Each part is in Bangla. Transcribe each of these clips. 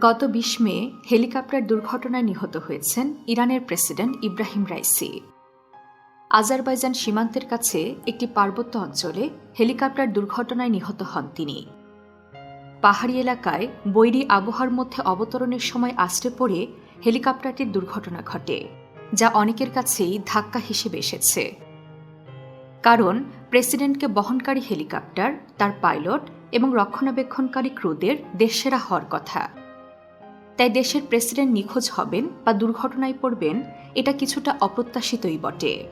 গত বিশ মে হেলিকপ্টার দুর্ঘটনায় নিহত হয়েছেন ইরানের প্রেসিডেন্ট ইব্রাহিম রাইসি। আজারবাইজান সীমান্তের কাছে একটি পার্বত্য অঞ্চলে হেলিকপ্টার দুর্ঘটনায় নিহত হন তিনি। পাহাড়ি এলাকায় বৈরী আবহাওয়ার মধ্যে অবতরণের সময় আশ্রে পড়ে হেলিকপ্টারটির দুর্ঘটনা ঘটে। যা অনেকের কাছেই ধাক্কা হিসেবে এসেছে। কারণ, প্রেসিডেন্টকে বহনকারী হেলিকপ্টার, তার পাইলট এবং রক্ষণাবেক্ষণকারী ক্রুদের দেশসেরা হওয়ার কথা। তাই দেশের প্রেসিডেন্ট নিখোঁজ হবেন বা দুর্ঘটনায় পড়বেন, এটা কিছুটা অপ্রত্যাশিতই বটে।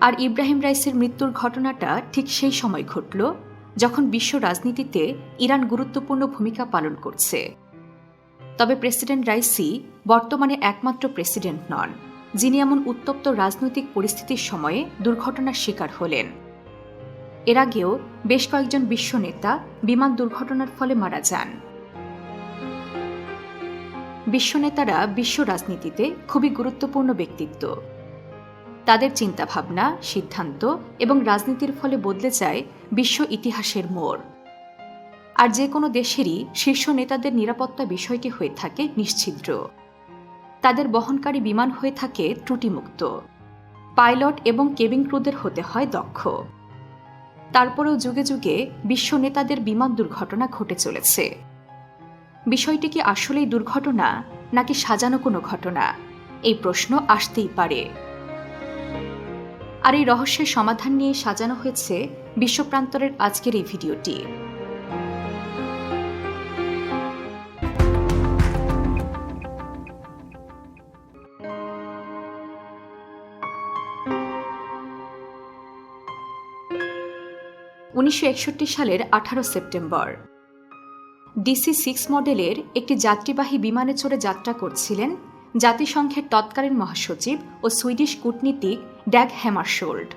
আর ইব্রাহিম রাইসের মৃত্যুর ঘটনাটা ঠিক সেই সময় ঘটল, যখন বিশ্ব রাজনীতিতে ইরান গুরুত্বপূর্ণ ভূমিকা পালন করছে। তবে প্রেসিডেন্ট রাইসি বর্তমানে একমাত্র প্রেসিডেন্ট নন, যিনি এমন উত্তপ্ত রাজনৈতিক পরিস্থিতির সময়ে দুর্ঘটনার শিকার হলেন। এর আগেও বেশ কয়েকজন বিশ্ব নেতা বিমান দুর্ঘটনার ফলে মারা যান। বিশ্ব নেতারা বিশ্ব রাজনীতিতে খুবই গুরুত্বপূর্ণ ব্যক্তিত্ব। তাদের চিন্তাভাবনা, সিদ্ধান্ত এবং রাজনীতির ফলে বদলে যায় বিশ্ব ইতিহাসের মোড়। আর যে কোনো দেশেরই শীর্ষ নেতাদের নিরাপত্তা বিষয়টি হয়ে থাকে নিশ্ছিদ্র। তাদের বহনকারী বিমান হয়ে থাকে ত্রুটিমুক্ত। পাইলট এবং কেবিন ক্রুদের হতে হয় দক্ষ। তারপরেও যুগে যুগে বিশ্ব নেতাদের বিমান দুর্ঘটনা ঘটে চলেছে। বিষয়টি কি আসলেই দুর্ঘটনা, নাকি সাজানো কোনো ঘটনা? এই প্রশ্ন আসতেই পারে। আর এই রহস্যের সমাধান নিয়ে সাজানো হয়েছে বিশ্বপ্রান্তরের আজকের এই ভিডিওটি। উনিশশো একষট্টি সালের আঠারো সেপ্টেম্বর। ডিসি সিক্স মডেলের একটি যাত্রীবাহী বিমানে চড়ে যাত্রা করছিলেন জাতিসংঘের তৎকালীন মহাসচিব ও সুইডিশ কূটনীতিক ড্যাগ হ্যামারশোল্ড।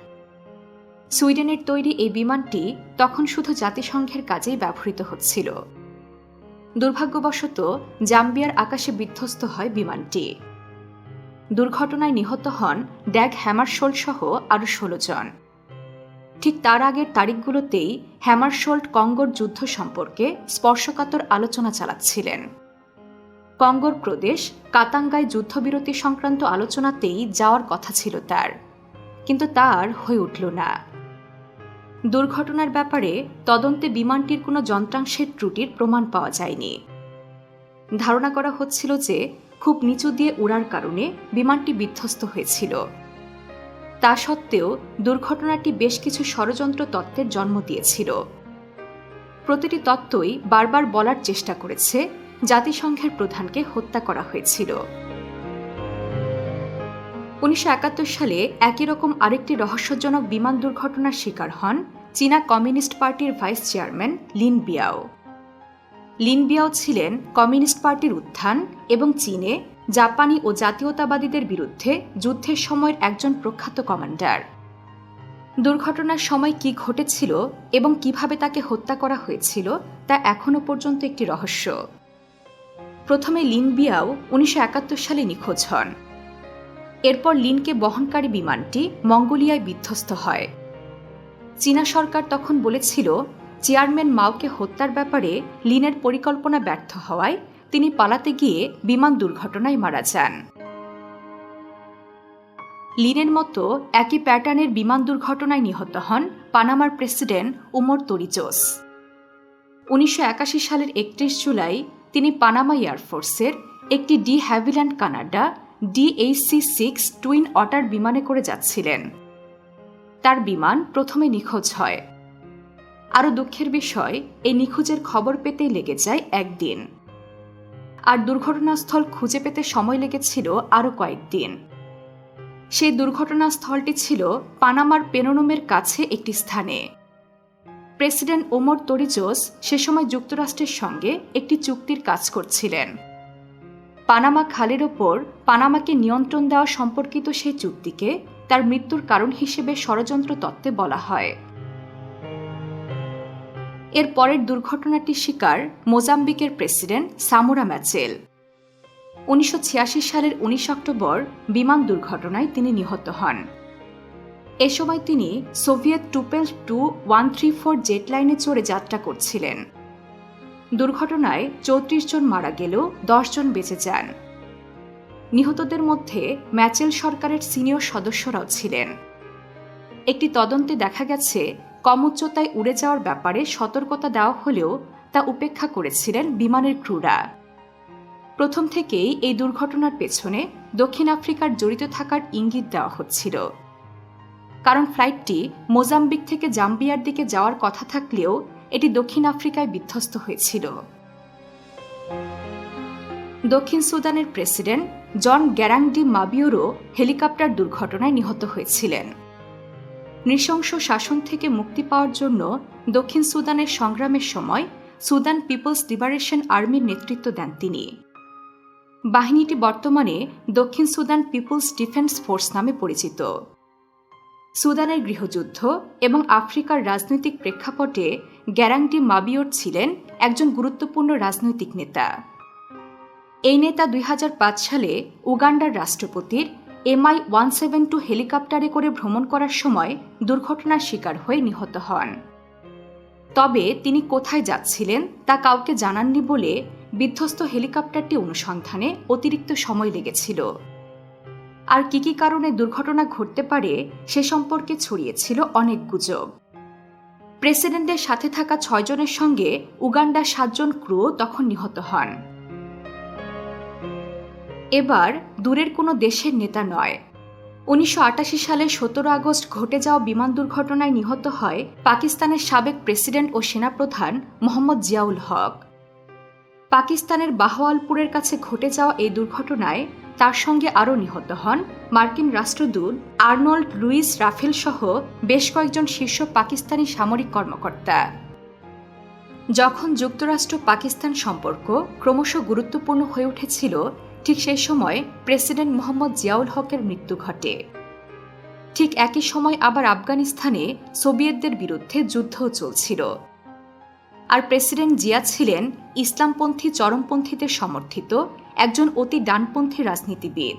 সুইডেনের তৈরি এই বিমানটি তখন শুধু জাতিসংঘের কাজেই ব্যবহৃত হচ্ছিল। দুর্ভাগ্যবশত জাম্বিয়ার আকাশে বিধ্বস্ত হয় বিমানটি। দুর্ঘটনায় নিহত হন ড্যাগ হ্যামারশোল্ড সহ আরও ষোলো জন। ঠিক তার আগের তারিখগুলোতেই হ্যামারশোল্ড কঙ্গোর যুদ্ধ সম্পর্কে স্পর্শকাতর আলোচনা চালাচ্ছিলেন। কঙ্গোর প্রদেশ কাতাঙ্গায় যুদ্ধবিরতি সংক্রান্ত আলোচনাতেই যাওয়ার কথা ছিল তার, কিন্তু তার হয়ে উঠল না। দুর্ঘটনার ব্যাপারে তদন্তে বিমানটির কোনো যন্ত্রাংশের ত্রুটির প্রমাণ পাওয়া যায়নি। ধারণা করা হচ্ছিল যে খুব নিচু দিয়ে উড়ার কারণে বিমানটি বিধ্বস্ত হয়েছিল। তা সত্ত্বেও দুর্ঘটনাটি বেশ কিছু ষড়যন্ত্র তত্ত্বের জন্ম দিয়েছিল। প্রতিটি তত্ত্বই বারবার বলার চেষ্টা করেছে জাতিসংঘের প্রধানকে হত্যা করা হয়েছিল। উনিশশো একাত্তর সালে একই রকম আরেকটি রহস্যজনক বিমান দুর্ঘটনার শিকার হন চীনা কমিউনিস্ট পার্টির vice chairman Lin Biao. Lin Biao ছিলেন কমিউনিস্ট পার্টির উত্থান এবং চীনে জাপানি ও জাতীয়তাবাদীদের বিরুদ্ধে যুদ্ধের সময়ের একজন প্রখ্যাত কমান্ডার। দুর্ঘটনার সময় কি ঘটেছিল এবং কীভাবে তাকে হত্যা করা হয়েছিল, তা এখনও পর্যন্ত একটি রহস্য। প্রথমে লিন বিয়াও উনিশশো একাত্তর সালে নিখোঁজ হন। এরপর লিনকে বহনকারী বিমানটি মঙ্গোলিয়ায় বিধ্বস্ত হয়। চীনা সরকার তখন বলেছিল, চেয়ারম্যান মাওকে হত্যার ব্যাপারে লিনের পরিকল্পনা ব্যর্থ হওয়ায় তিনি পালাতে গিয়ে বিমান দুর্ঘটনায় মারা যান। লিনের মতো একই প্যাটার্নের বিমান দুর্ঘটনায় নিহত হন পানামার প্রেসিডেন্ট উমর তরিজোস। উনিশশো সালের একত্রিশ জুলাই তিনি পানামা এয়ারফোর্সের একটি de Havilland Canada DHC six Twin Otter বিমানে করে যাচ্ছিলেন। তার বিমান প্রথমে নিখোঁজ হয়। আরও দুঃখের বিষয়, এই নিখোঁজের খবর পেতেই লেগে যায় একদিন। আর দুর্ঘটনাস্থল খুঁজে পেতে সময় লেগেছিল আরও কয়েকদিন। সেই দুর্ঘটনাস্থলটি ছিল পানামার পেনোনমের কাছে একটি স্থানে। প্রেসিডেন্ট ওমর তরিজোস সে সময় যুক্তরাষ্ট্রের সঙ্গে একটি চুক্তির কাজ করছিলেন। পানামা খালের ওপর পানামাকে নিয়ন্ত্রণ দেওয়া সম্পর্কিত সেই চুক্তিকে তার মৃত্যুর কারণ হিসেবে ষড়যন্ত্র তত্ত্বে বলা হয়। এর পরের দুর্ঘটনাটির শিকার মোজাম্বিকের প্রেসিডেন্ট সামোরা ম্যাচেল। উনিশশো ছিয়াশি সালের উনিশ অক্টোবর বিমান দুর্ঘটনায় তিনি নিহত হন। এ সময় তিনি Soviet Tupolev Tu one three four jet লাইনে চড়ে যাত্রা করছিলেন। দুর্ঘটনায় চৌত্রিশ জন মারা গেলেও জন বেঁচে যান। নিহতদের মধ্যে ম্যাচেল সরকারের সিনিয়র সদস্যরাও ছিলেন। একটি তদন্তে দেখা গেছে কম উচ্চতায় উড়ে যাওয়ার ব্যাপারে সতর্কতা দেওয়া হলেও তা উপেক্ষা করেছিলেন বিমানের ক্রুরা। প্রথম থেকেই এই দুর্ঘটনার পেছনে দক্ষিণ আফ্রিকার জড়িত থাকার ইঙ্গিত দেওয়া হচ্ছিল। কারণ ফ্লাইটটি মোজাম্বিক থেকে জাম্বিয়ার দিকে যাওয়ার কথা থাকলেও এটি দক্ষিণ আফ্রিকায় বিধ্বস্ত হয়েছিল। দক্ষিণ সুদানের প্রেসিডেন্ট জন গ্যারাংডি মাবিওরও হেলিকপ্টার দুর্ঘটনায় নিহত হয়েছিলেন। নৃশংস শাসন থেকে মুক্তি পাওয়ার জন্য দক্ষিণ সুদানের সংগ্রামের সময় সুদান পিপলস লিবারেশন আর্মির নেতৃত্ব দেন তিনি। বাহিনীটি বর্তমানে দক্ষিণ সুদান পিপলস ডিফেন্স ফোর্স নামে পরিচিত। সুদানের গৃহযুদ্ধ এবং আফ্রিকার রাজনৈতিক প্রেক্ষাপটে গ্যারাংডি মাবিওর ছিলেন একজন গুরুত্বপূর্ণ রাজনৈতিক নেতা। এই নেতা দুই হাজার পাঁচ সালে উগান্ডার রাষ্ট্রপতির এমআই ওয়ান সেভেন টু হেলিকপ্টারে করে ভ্রমণ করার সময় দুর্ঘটনার শিকার হয়ে নিহত হন। তবে তিনি কোথায় যাচ্ছিলেন তা কাউকে জানাননি বলে বিধ্বস্ত হেলিকপ্টারটি অনুসন্ধানে অতিরিক্ত সময় লেগেছিল। আর কি কি কারণে দুর্ঘটনা ঘটতে পারে সে সম্পর্কে ছড়িয়েছিল অনেক গুজব। প্রেসিডেন্টের সাথে থাকা ছয়জনের সঙ্গে উগান্ডার সাতজন ক্রুও তখন নিহত হন। এবার দূরের কোনো দেশের নেতা নয়। উনিশশো সালে সতেরো আগস্ট ঘটে যাওয়া বিমান দুর্ঘটনায় নিহত হয় পাকিস্তানের সাবেক প্রেসিডেন্ট ও সেনাপ্রধান মোহাম্মদ জিয়াউল হক। পাকিস্তানের বাহওয়ালপুরের কাছে ঘটে যাওয়া এই দুর্ঘটনায় তার সঙ্গে আরও নিহত হন মার্কিন রাষ্ট্রদূত আর্নল্ড লুইস রাফেল সহ বেশ কয়েকজন শীর্ষ পাকিস্তানি সামরিক কর্মকর্তা। যখন যুক্তরাষ্ট্র পাকিস্তান সম্পর্ক ক্রমশ গুরুত্বপূর্ণ হয়ে উঠেছিল ঠিক সেই সময় প্রেসিডেন্ট মোহাম্মদ জিয়াউল হকের মৃত্যু ঘটে। ঠিক একই সময় আবার আফগানিস্তানে সোভিয়েতদের বিরুদ্ধে যুদ্ধও চলছিল। আর প্রেসিডেন্ট জিয়া ছিলেন ইসলামপন্থী চরমপন্থীদের সমর্থিত একজন অতি ডানপন্থী রাজনীতিবিদ।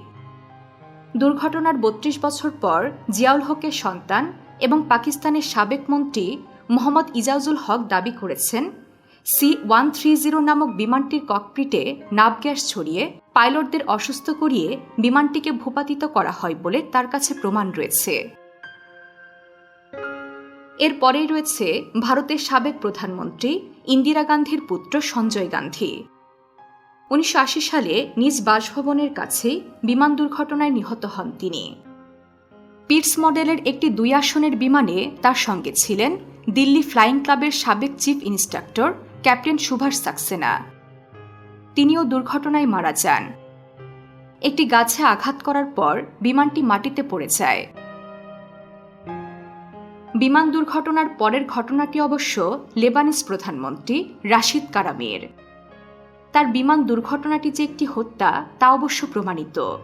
দুর্ঘটনার বত্রিশ বছর পর জিয়াউল হকের সন্তান এবং পাকিস্তানের সাবেক মন্ত্রী মোহাম্মদ ইজাজুল হক দাবি করেছেন সি ওয়ান থ্রি জিরো নামক বিমানটির ককপিটে নাব গ্যাস ছড়িয়ে পাইলটদের অসুস্থ করিয়ে বিমানটিকে ভূপাতিত করা হয় বলে তার কাছে প্রমাণ রয়েছে। এরপরেই রয়েছে ভারতের সাবেক প্রধানমন্ত্রী ইন্দিরা গান্ধীর পুত্র সঞ্জয় গান্ধী। উনিশশো আশি সালে নিজ বাসভবনের কাছেই বিমান দুর্ঘটনায় নিহত হন তিনি। পিটস মডেলের একটি দুই আসনের বিমানে তার সঙ্গে ছিলেন দিল্লি ফ্লাইং ক্লাবের সাবেক chief instructor captain Subhash Saxena. তিনিও দুর্ঘটনায় মারা যান। একটি গাছে আঘাত করার পর বিমানটি মাটিতে পড়ে যায়। বিমান দুর্ঘটনার পরের ঘটনাটি অবশ্য লেবানিস প্রধানমন্ত্রী রাশিদ কারামের। তার বিমান দুর্ঘটনাটি যে একটি হত্যা, তা অবশ্য প্রমাণিত।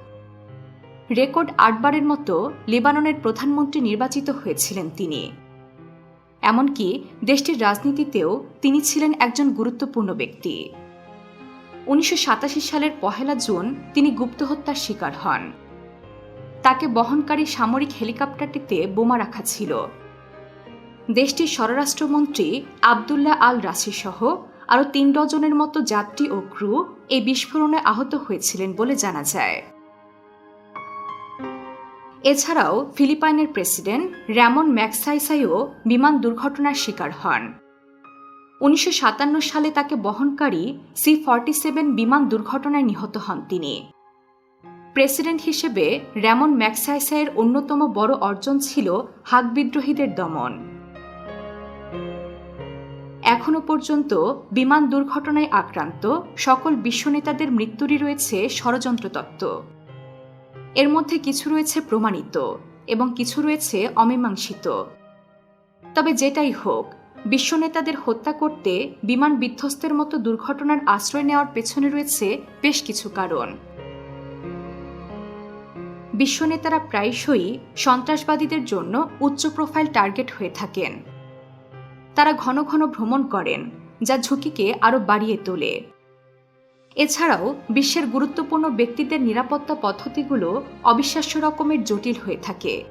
রেকর্ড আটবারের মতো লেবাননের প্রধানমন্ত্রী নির্বাচিত হয়েছিলেন তিনি। এমনকি দেশটির রাজনীতিতেও তিনি ছিলেন একজন গুরুত্বপূর্ণ ব্যক্তি। উনিশশো সাতাশি সালের পহেলা জুন তিনি গুপ্ত হত্যার শিকার হন। তাকে বহনকারী সামরিক হেলিকপ্টারটিতে বোমা রাখা ছিল। দেশটির স্বরাষ্ট্রমন্ত্রী আবদুল্লাহ আল রাসি সহ আরও তিন ডজনের মতো যাত্রী ও ক্রু এই বিস্ফোরণে আহত হয়েছিলেন বলে জানা যায়। এছাড়াও ফিলিপাইনের প্রেসিডেন্ট র্যামন ম্যাক্সাইসাইও বিমান দুর্ঘটনার শিকার হন। উনিশশো সাতান্ন সালে তাকে বহনকারী সি ফর্টি সেভেন বিমান দুর্ঘটনায় নিহত হন তিনি। প্রেসিডেন্ট হিসেবে র্যামন ম্যাক্সাইসাইয়ের অন্যতম বড় অর্জন ছিল হাক বিদ্রোহীদের দমন। এখনও পর্যন্ত বিমান দুর্ঘটনায় আক্রান্ত সকল বিশ্ব নেতাদের মৃত্যুরই রয়েছে ষড়যন্ত্র তত্ত্ব। এর মধ্যে কিছু রয়েছে প্রমাণিত এবং কিছু রয়েছে অমীমাংসিত। তবে যেটাই হোক বিশ্ব নেতাদের হত্যা করতে বিমান বিধ্বস্তের মতো দুর্ঘটনার আশ্রয় নেওয়ার পেছনে রয়েছে বেশ কিছু কারণ। বিশ্ব নেতারা প্রায়শই সন্ত্রাসবাদীদের জন্য উচ্চ প্রোফাইল টার্গেট হয়ে থাকেন। তারা ঘন ঘন ভ্রমণ করেন, যা ঝুঁকিকে আরও বাড়িয়ে তোলে। এছাড়াও বিশ্বের গুরুত্বপূর্ণ ব্যক্তিদের নিরাপত্তা পদ্ধতিগুলো অবিশ্বাস্য রকমের জটিল হয়ে থাকে।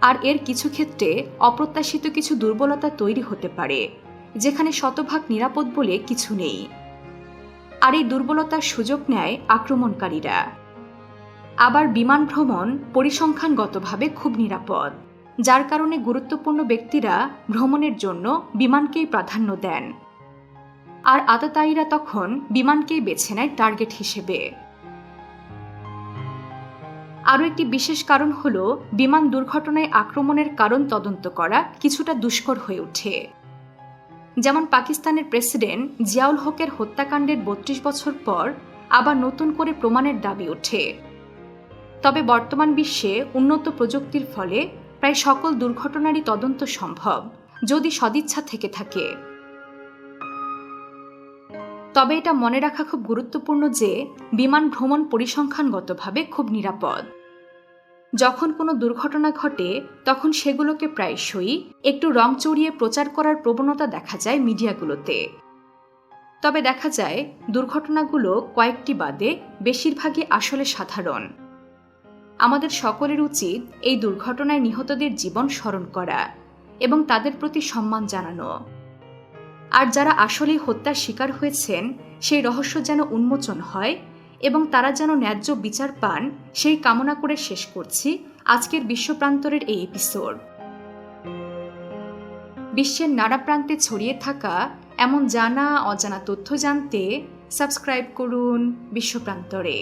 আর এর কিছু ক্ষেত্রে অপ্রত্যাশিত কিছু দুর্বলতা তৈরি হতে পারে, যেখানে শতভাগ নিরাপদ বলে কিছু নেই। আর এই দুর্বলতার সুযোগ নেয় আক্রমণকারীরা। আবার বিমান ভ্রমণ পরিসংখ্যানগতভাবে খুব নিরাপদ, যার কারণে গুরুত্বপূর্ণ ব্যক্তিরা ভ্রমণের জন্য বিমানকেই প্রাধান্য দেন। আর আততায়ীরা তখন বিমানকেই বেছে নেয় টার্গেট হিসেবে। আরও একটি বিশেষ কারণ হল, বিমান দুর্ঘটনায় আক্রমণের কারণ তদন্ত করা কিছুটা দুষ্কর হয়ে ওঠে। যেমন পাকিস্তানের প্রেসিডেন্ট জিয়াউল হকের হত্যাকাণ্ডের বত্রিশ বছর পর আবার নতুন করে প্রমাণের দাবি ওঠে। তবে বর্তমান বিশ্বে উন্নত প্রযুক্তির ফলে প্রায় সকল দুর্ঘটনারই তদন্ত সম্ভব, যদি সদিচ্ছা থেকে থাকে। তবে এটা মনে রাখা খুব গুরুত্বপূর্ণ যে বিমান ভ্রমণ পরিসংখ্যানগতভাবে খুব নিরাপদ। যখন কোনো দুর্ঘটনা ঘটে, তখন সেগুলোকে প্রায়শই একটু রং চড়িয়ে প্রচার করার প্রবণতা দেখা যায় মিডিয়াগুলোতে। তবে দেখা যায়, দুর্ঘটনাগুলো কয়েকটি বাদে বেশিরভাগই আসলে সাধারণ। আমাদের সকলের উচিত এই দুর্ঘটনায় নিহতদের জীবন স্মরণ করা এবং তাদের প্রতি সম্মান জানানো। আর যারা আসলেই হত্যার শিকার হয়েছেন, সেই রহস্য যেন উন্মোচন হয় এবং তারা যেন ন্যায্য বিচার পান, সেই কামনা করে শেষ করছি আজকের বিশ্বপ্রান্তরের এই এপিসোড বিশ্বের নানা প্রান্তে ছড়িয়ে থাকা এমন জানা অজানা তথ্য জানতে সাবস্ক্রাইব করুন বিশ্বপ্রান্তরে